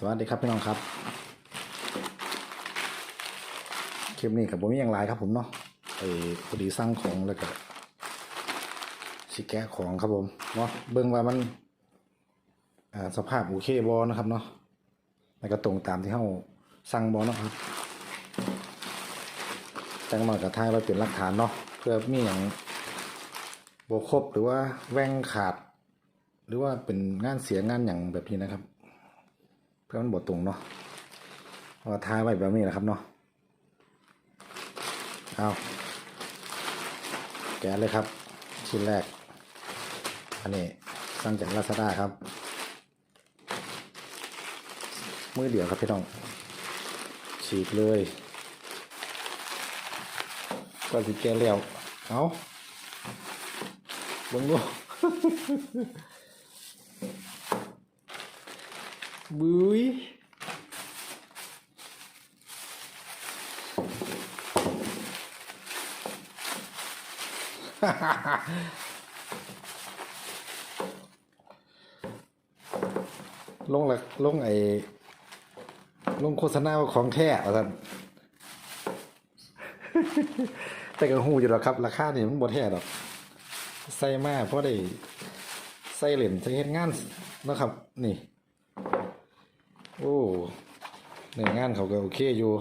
สวัสดีครับพี่น้องครับ คลิปนี้กับผมมีอย่างไรครับผมเนาะไอ้พอดีสร้างของแล้วก็ชิแกะของครับผมเนาะเบิ่งว่ามันสภาพโอเคบอนะครับเนาะแล้วก็ตรงตามที่เขาสั่งบอเนาะครับจังมากับทายไว้เป็นหลักฐานเนาะเพื่อมีอย่างบครบหรือว่าแว่งขาด หรือว่าเป็นงานเสียงานอย่างแบบนี้นะครับ เพื่อมันบทตรงเนาะเอาท้ายไว้แบบนี้นะครับเนาะเอาแกะเลยครับ ชิ้นแรก อันนี้สั่งจากลาซาด้าครับ มือเดียวครับพี่น้อง ฉีกเลยก็สิแกะแล้ว เอาบังดู บุ้ยลงละลงไอ้ลงโฆษณาว่าของแท้ว่าท่านแต่ก็หูอยู่แล้วครับ ราคาเนี่ยมันบ่แท้ดอก ใส่มาเพราะได้ใส่เหรียญใส่เฮ็ดงานนะครับ นี่ โอ้ในงานเขาก็โอเคอยู่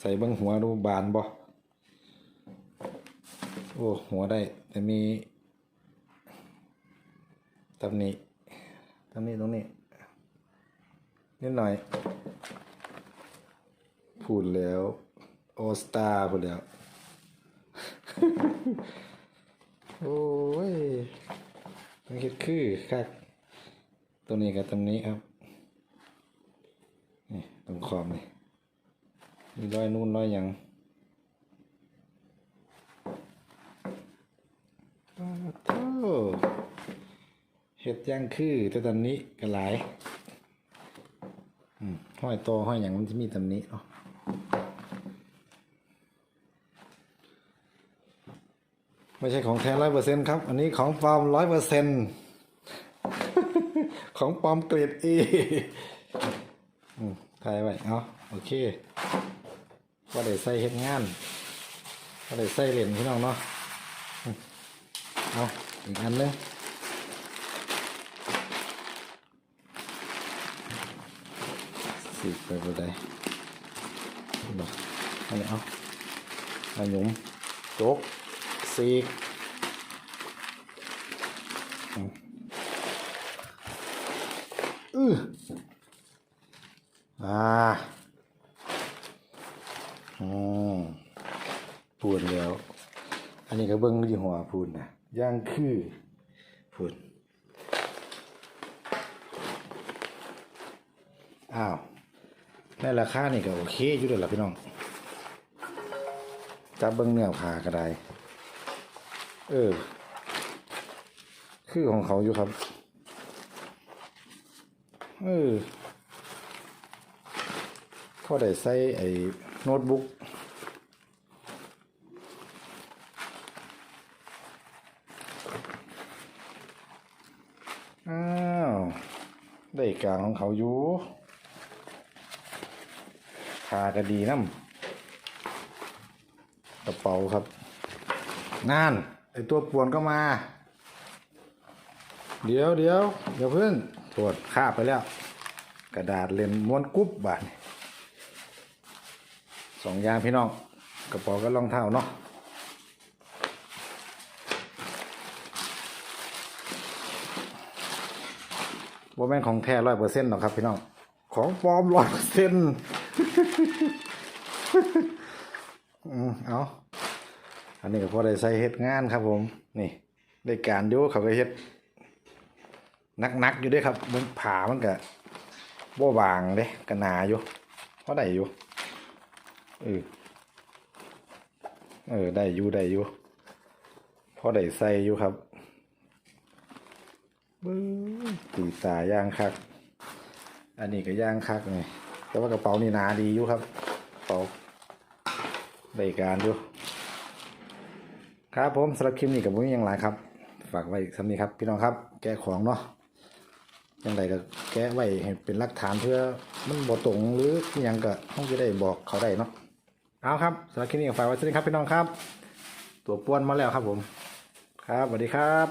ใส่เบิ้งหัวดูบานบ่โอ้หัวได้ แต่มีตำหนิตำหนิตรงนี้นิดหน่อย พูดแล้ว โอสตาพูดแล้ว โอ้ยมันคิดคือคักตัวนี้กับตรงนี้ครับ นี่ตรงขอบนี่มีรอยนู่นรอยหยังอ้าวโธ่เห็ดย่างคือแต่ตอนนี้ก็หลายห้อยโตห้อยอย่างมันจะมีตำนี้เนาะไม่ใช่ของแท้ร้อยเปอร์เซ็นครับ อันนี้ของปลอมร้อยเปอร์เซ็นของปลอมเกรดเออืม ถ่ายไว้เอาโอเคว่าได้ใส่เฮ็ดงานว่าได้ใส่เหรียญพี่น้องเนาะเอาอีกอันนึงสีไปบ่ไดบอกอันนี้เอาเอาหยุมโจกสีอือ อ่าอืมพูดแล้ว อันนี้ก็เบิ้งยี่ห้อพูดนะย่างคือพูดอ้าวในราคานี่ก็โอเคอยู่เลยล่ะพี่น้องจับเบิ้งเนื้อผาก็ได้ เออ คือของเขาอยู่ครับ เออ พอได้ใส่ไอ้โน้ตบุ๊กอ้าวได้กลางของเขาอยู่พาก็ดีน้ำกระเป๋าครับนั่นไอตัวป่วนก็มา เดี๋ยวเดี๋ยวเดี๋ยวเพิ่งตรวจคาบไปแล้ว กระดาษเล่นม้วนกรุ๊บบาท สองอย่างพี่น้องกระเป๋ากับรองเท้าเนาะว่าแม่นของแท้ร้อยเปอร์เซ็นต์หรอกครับพี่น้อง ของปลอมร้อยเปอร์เซ็นต์เอาอันนี้ก็พอได้ใส่เฮ็ดงานครับผม นี่ได้การอยู่เขาก็เฮ็ดนักๆอยู่ด้วยครับมันผ่ามันก็บ่บางเด้ก็หนาอยู่พอได้อยู่ เออ เออ ได้อยู่ได้อยู่พอได้ใส่อยู่ครับบิ้งตีตาย่างคัก อันนี้ก็ย่างคักไงแต่ว่ากระเป๋านี่หนาดีอยู่ครับกระเป๋าได้การอยู่ ครับผมสำหรับคลิปนี้กับผมยังหลายครับ ฝากไว้สำนี้ครับ พี่น้องครับ แก้ของเนาะยังไงก็แก้ไว้ให้เป็นหลักฐานเพื่อมันบ่ตรงหรือยังก็เฮาจะได้บอกเขาได้เนาะ เอาครับสำหรับคลิปนี้ฝากไว้สวัสดีครับพี่น้องครับ ตัวป้วนมาแล้วครับผม ครับสวัสดีครับ